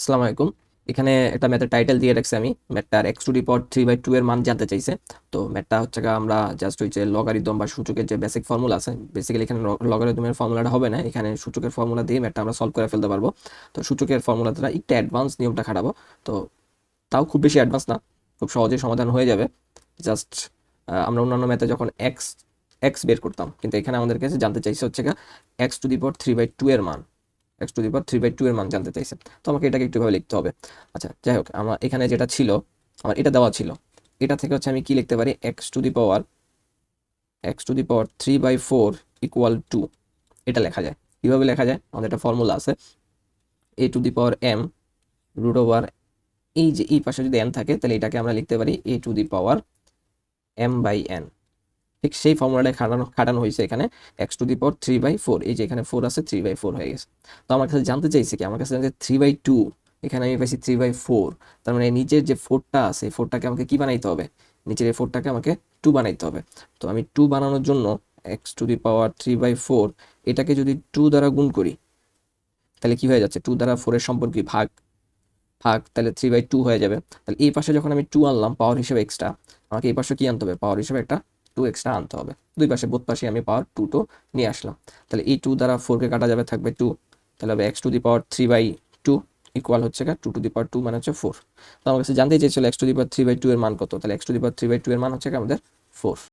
আসসালামু আলাইকুম। এখানে একটা ম্যাথের টাইটেল দিয়ে রাখছি আমি। ম্যাথটার X to power three by two এর মান জানতে চাইছে। তো ম্যাথটা হচ্ছে আমরা জাস্ট হচ্ছে লগারিদম বা সূচকের যে বেসিক ফর্মুলা আছে বেসিক্যালি এখানে লগারিদমের ফর্মুলাটা হবে না। এখানে সূচকের ফর্মুলা দিয়ে ম্যাথটা আমরা সলভ করে ফেলতে পারব। তো সূচকের ফর্মুলা দ্বারা একটু অ্যাডভান্স নিয়মটা খাটাবো। তো তাও খুব বেশি অ্যাডভান্স না, খুব সহজেই সমাধান হয়ে যাবে। জাস্ট আমরা অন্যান্য ম্যাথে যখন এক্স এক্স বের করতাম, কিন্তু এখানে আমাদের কাছে জানতে চাইছে হচ্ছে X to power three by two এর মান। X to the power three by two এর মান জানতে চাইছে। তো আমাকে এটাকে একটুভাবে লিখতে হবে। আচ্ছা যাই হোক, আমার এখানে যেটা ছিল, আমার এটা দেওয়া ছিল। এটা থেকে হচ্ছে আমি কি লিখতে পারি? X to the power X to the power three by four equal to এটা লেখা যায়। কীভাবে লেখা যায়? আমাদের একটা ফর্মুলা আছে। A to the power M root over এই যে এই পাশে যদি এন থাকে, তাহলে এটাকে আমরা লিখতে পারি A to the power M by N ঠিক সেই ফর্মুলাটাই খাটানো খাটানো হয়েছে এখানে। X to the power three by four এই যে এখানে ফোর আছে থ্রি বাই ফোর হয়ে গেছে। তো আমার কাছে জানতে চাইছে কি, আমার কাছে জানতে থ্রি বাই টু এখানে আমি পাইছি থ্রি বাই ফোর তার মানে নিচের যে ফোরটা আছে ফোরটাকে আমাকে কি বানাইতে হবে? নিচের এই ফোরটাকে আমাকে টু বানাইতে হবে। তো আমি টু বানানোর জন্য X to the power three by four এটাকে যদি টু দ্বারা গুণ করি, তাহলে কি হয়ে যাচ্ছে? টু দ্বারা ফোরের সম্পর্কে ভাগ। ভাগ, তাহলে থ্রি বাই টু হয়ে যাবে। তাহলে এই পাশে যখন আমি টু আনলাম পাওয়ার হিসেবে এক্সট্রা আমাকে এই পাশে কি আনতে হবে? পাওয়ার হিসেবে একটা টু এক্সট্রা আনতে হবে। দুই পাশে বোধ পাশে আমি পাওয়ার টু টু নিয়ে আসলাম। তাহলে এই টু দ্বারা ফোরকে কাটা যাবে, থাকবে টু তাহলে হবে X to the power three by two equal হচ্ছে two to the power two মানে হচ্ছে ফোর তো আমার কাছে জানতেই চেয়েছিল X to the power three by two এর মান কত। তাহলে X to the power three by two এর মান হচ্ছে আমাদের ফোর